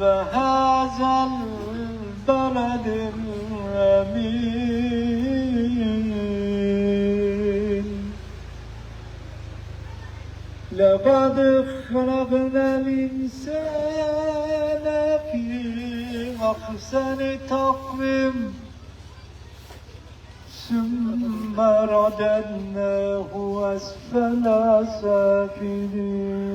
وهذا البلد الأمين. لقد خلقنا الإنسان في أحسن تقويم. ثم رددناه أسفل سافلين.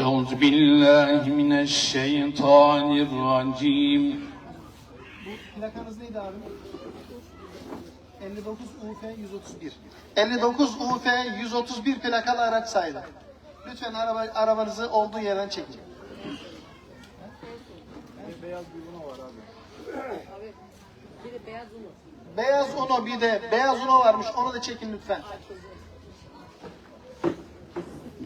أعوذ بالله من الشيطان الرجيم Bu plakanız neydi abi? 59 UF 131. 59 UF 131 plakalı araç sahibi. Lütfen araba, arabanızı olduğu yerden çekin. Bir de beyaz unu. Beyaz Uno bir de beyaz Uno varmış onu da çekin lütfen.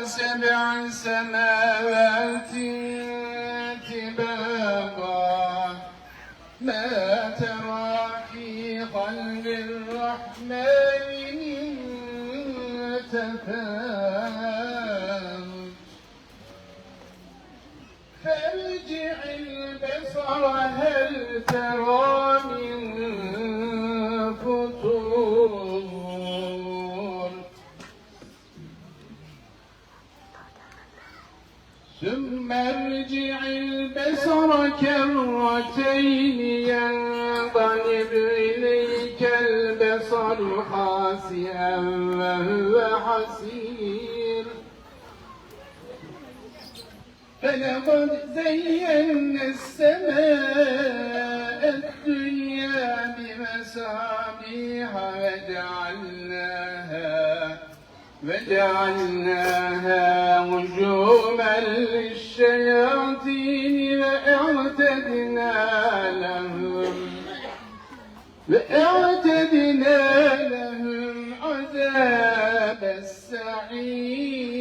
سبع سماوات طباقا. ما ترى في خلق الرحمن من تفاوت فارجع البصر هل ترى البصر كرتين ينقلب إليك البصر خاسئا وهو حسير فلقد زينا السماء الدنيا بمصابيح وجعلناها وجعلناها رجوما للشياطين وأعتدنا لهم وأعتدنا لهم عذاب السعير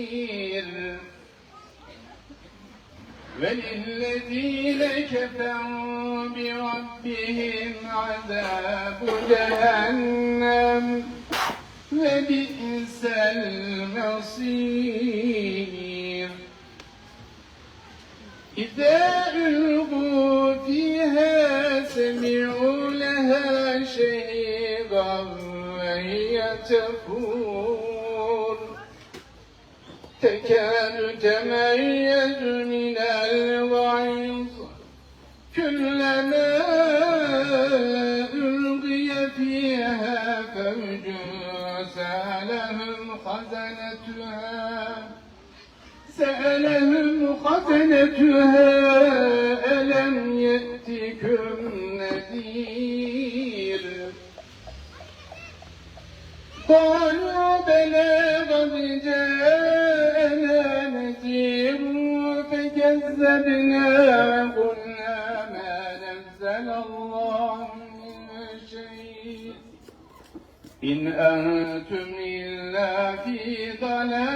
وللذين كفروا بربهم عذاب جهنم وبئس المصير إذا ألقوا فيها سمعوا لها شهيقا وهي تفور تكاد تميز من الغيظ خزنتها سألهم خزنتها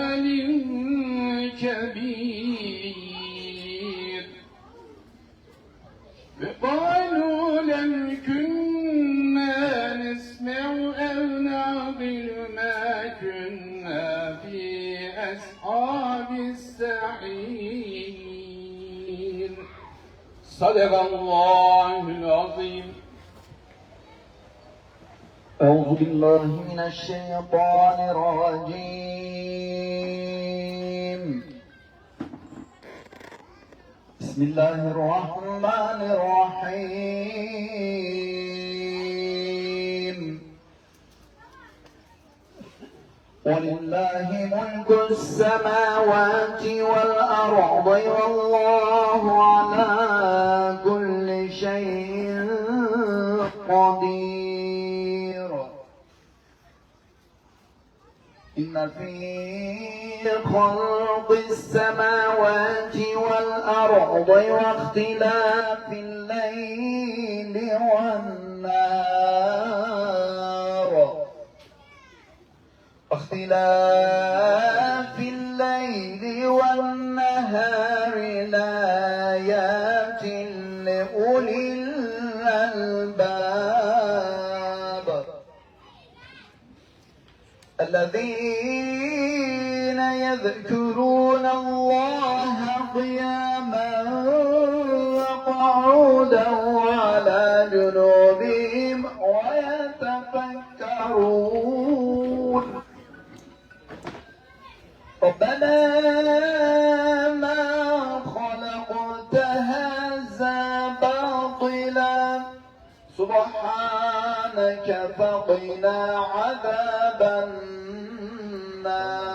ضلال كبير وقالوا لم كنا نسمع أو نعقل ما كنا في أصحاب السعير صدق الله العظيم أعوذ بالله من الشيطان الرجيم بسم الله الرحمن الرحيم. ولله ملك السماوات والأرض والله على كل شيء قدير. إن في خلق السماوات والأرض واختلاف الليل والنهار. واختلاف الليل والنهار لآيات لأولي الألباب. الذين يذكرون الله قياما وقعودا وعلى جنوبهم ويتفكرون. ربنا ما خلقت هذا باطلا. سبحانك فقنا عذاب النار.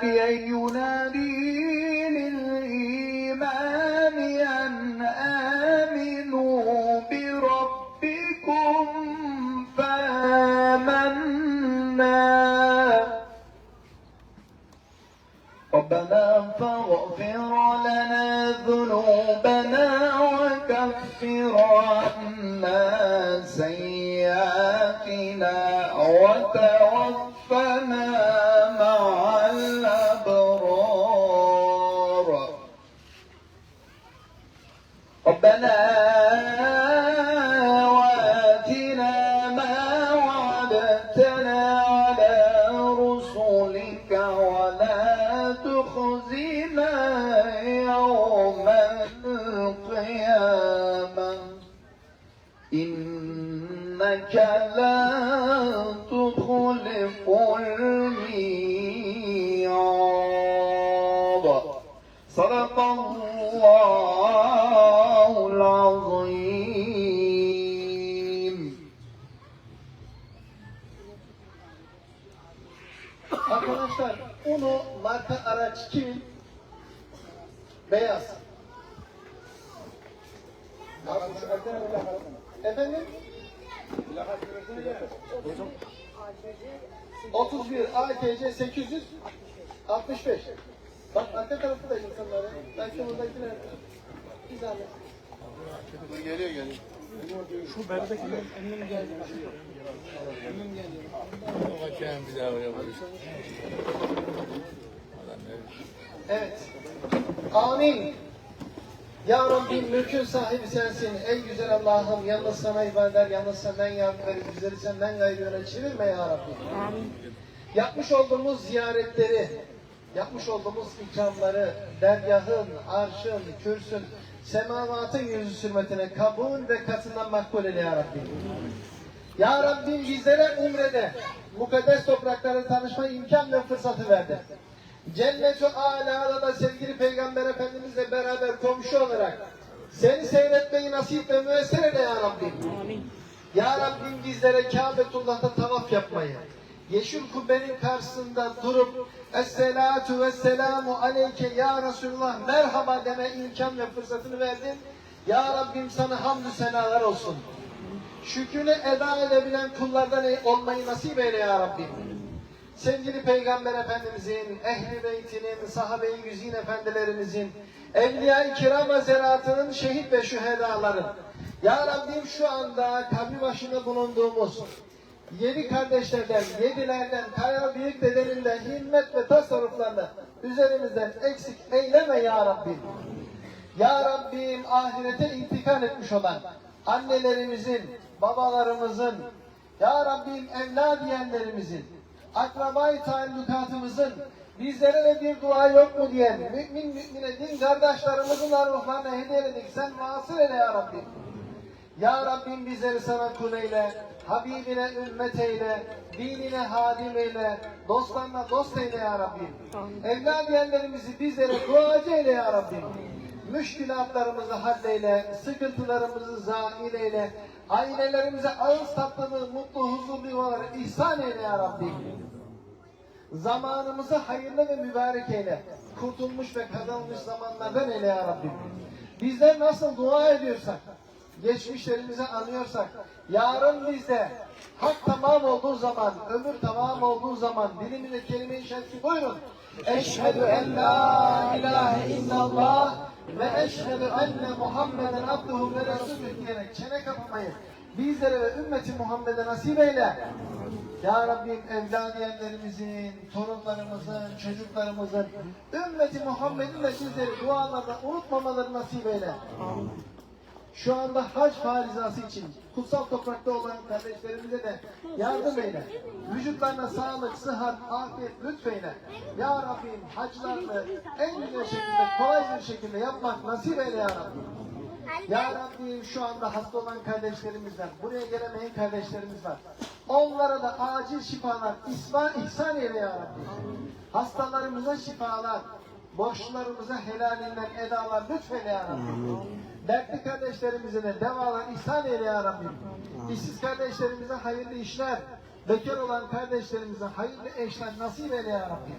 مناديا ينادي ربنا وآتنا ما وعدتنا على رسلك ولا تخزنا يوم القيامة. إنك لا تخلف الميعاد. صدق الله Uno marka araç kimin? Beyaz. Efendim? 31 ATC 865. Bak arka tarafı da insanları. Belki buradakiler. Bir zahmet. Dur geliyor geliyor. Evet. Amin. Ya Rabbim mülkün sahibi sensin. Ey güzel Allah'ım yalnız sana ibadet, yalnız senden yardım verip bizleri senden gayrı yöne çevirme ya Rabbi. Yapmış olduğumuz ziyaretleri, yapmış olduğumuz ikramları, dergahın, arşın, kürsün, semavatın yüzü hürmetine kabul ve katından makbul eyle ya Rabbi. Ya Rabbim bizlere umrede mukaddes toprakları tanışma imkan ve fırsatı verdi. Cennet-i Ala'da da sevgili Peygamber Efendimizle beraber komşu olarak Seni seyretmeyi nasip ve müessir eyle ya Rabbim. Ya Rabbim bizlere Kâbetullah'ta tavaf yapmayı, Yeşil kubbenin karşısında durup Esselatu ve selamu aleyke ya Resulullah merhaba deme imkan ve fırsatını verdin. Ya Rabbim sana hamdü senalar olsun. Şükrünü eda edebilen kullardan olmayı nasip eyle ya Rabbim. Sevgili Peygamber Efendimizin, Ehl-i Beytinin, sahabe-i güzin efendilerimizin, Evliya-i Kiram Hazretleri'nin şehit ve şühedaların, Ya Rabbim şu anda kabri başında bulunduğumuz yedi kardeşlerden, yedilerden, kaya büyük bedelinde, himmet ve tasarruflarla üzerimizden eksik eyleme Ya Rabbim. Ya Rabbim ahirete intikal etmiş olan annelerimizin, babalarımızın, Ya Rabbim evlad diyenlerimizin, akrabayı taallukatımızın bizlere de bir dua yok mu diyen mümin mümine din kardeşlerimizin ruhlarına hediye ededik. Sen vasıl eyle Ya Rabbim. Ya Rabbim bizleri sana kul eyle, Habibine ümmet eyle, dinine hadim eyle, dostlarına dost eyle ya Rabbim. Evlad diyenlerimizi bizlere duacı eyle ya Rabbim. Müşkilatlarımızı halleyle, sıkıntılarımızı zahil eyle, ailelerimize ağız tatlılığı, mutlu, huzurlu yuvaları ihsan eyle ya Rabbim. Zamanımızı hayırlı ve mübarek eyle. Kurtulmuş ve kazanmış zamanlardan eyle ya Rabbim. Bizler nasıl dua ediyorsak, geçmişlerimizi anıyorsak, yarın bizde hak tamam olduğu zaman, ömür tamam olduğu zaman dilimizde kelime-i şerki buyurun. Eşhedü en la ilahe illallah ve eşhedü enne Muhammeden abduhu ve resulüh diyerek çene kapamayı bizlere ve ümmeti Muhammed'e nasip eyle. Ya Rabbim evladiyenlerimizin, torunlarımızın, çocuklarımızın, ümmeti Muhammed'in de bizleri dualarda unutmamaları nasip eyle. Şu anda hac farizası için kutsal toprakta olan kardeşlerimize de yardım eyle. Vücutlarına sağlık, sıhhat, afiyet lütfeyle. Ya Rabbim haclarını en güzel şekilde, kolay bir şekilde yapmak nasip eyle ya Rabbim. Ya Rabbim şu anda hasta olan kardeşlerimiz var. Buraya gelemeyen kardeşlerimiz var. Onlara da acil şifalar, isma, ihsan eyle ya Rabbim. Hastalarımıza şifalar, borçlarımıza helalinden edalar lütfeyle ya Rabbim. Dertli kardeşlerimize de devalar ihsan eyle ya Rabbim. İşsiz kardeşlerimize hayırlı işler, bekar olan kardeşlerimize hayırlı eşler nasip eyle ya Rabbim.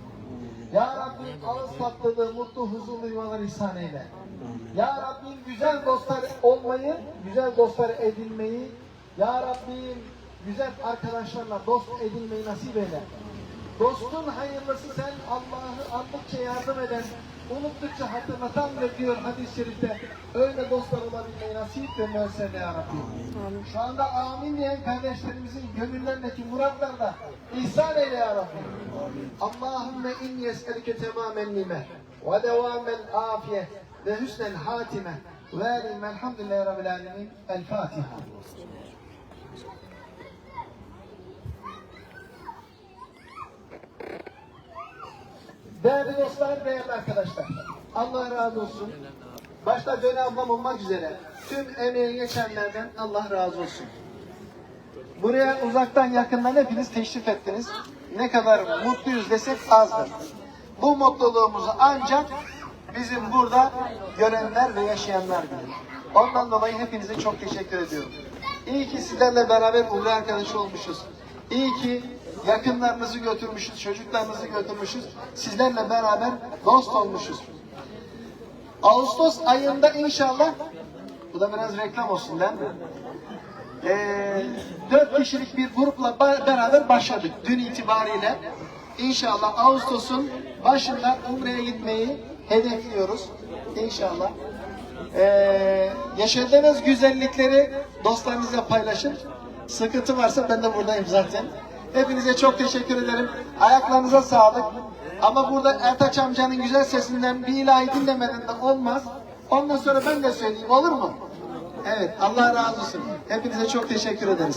Ya Rabbim ağız tatlılığı, mutlu, huzurlu yuvalar ihsan eyle. Ya Rabbim güzel dostlar olmayı, güzel dostlar edinmeyi, Ya Rabbim güzel arkadaşlarla dost edinmeyi nasip eyle. Dostun hayırlısı sen Allah'ı andıkça yardım eden, unuttukça hatırlatan ve diyor hadis-i şerifte öyle dostlar olabilmeyi nasip ve müessele ya Rabbi. Şu anda amin diyen kardeşlerimizin gönüllerindeki muratlar da ihsan eyle ya Rabbi. Allahümme inni es'elike temamen nime ve devamen afiye ve hüsnel hatime ve elhamdülillahi rabbil alemin. El Fatiha. Değerli dostlar, değerli arkadaşlar. Allah razı olsun. Başta Döne ablam olmak üzere tüm emeği geçenlerden Allah razı olsun. Buraya uzaktan yakından hepiniz teşrif ettiniz. Ne kadar mutluyuz desek azdır. Bu mutluluğumuzu ancak bizim burada görenler ve yaşayanlar bilir. Ondan dolayı hepinize çok teşekkür ediyorum. İyi ki sizlerle beraber Umre arkadaşı olmuşuz. İyi ki yakınlarınızı götürmüşüz, çocuklarınızı götürmüşüz. Sizlerle beraber dost olmuşuz. Ağustos ayında inşallah, bu da biraz reklam olsun değil mi? Ee, dört kişilik bir grupla beraber başladık dün itibariyle. İnşallah Ağustos'un başında Umre'ye gitmeyi hedefliyoruz. İnşallah. Ee, yaşadığınız güzellikleri dostlarınızla paylaşın. Sıkıntı varsa ben de buradayım zaten. Hepinize çok teşekkür ederim. Ayaklarınıza sağlık. Ama burada Ertaç amcanın güzel sesinden bir ilahi dinlemeden de olmaz. Ondan sonra ben de söyleyeyim olur mu? Evet Allah razı olsun. Hepinize çok teşekkür ederiz.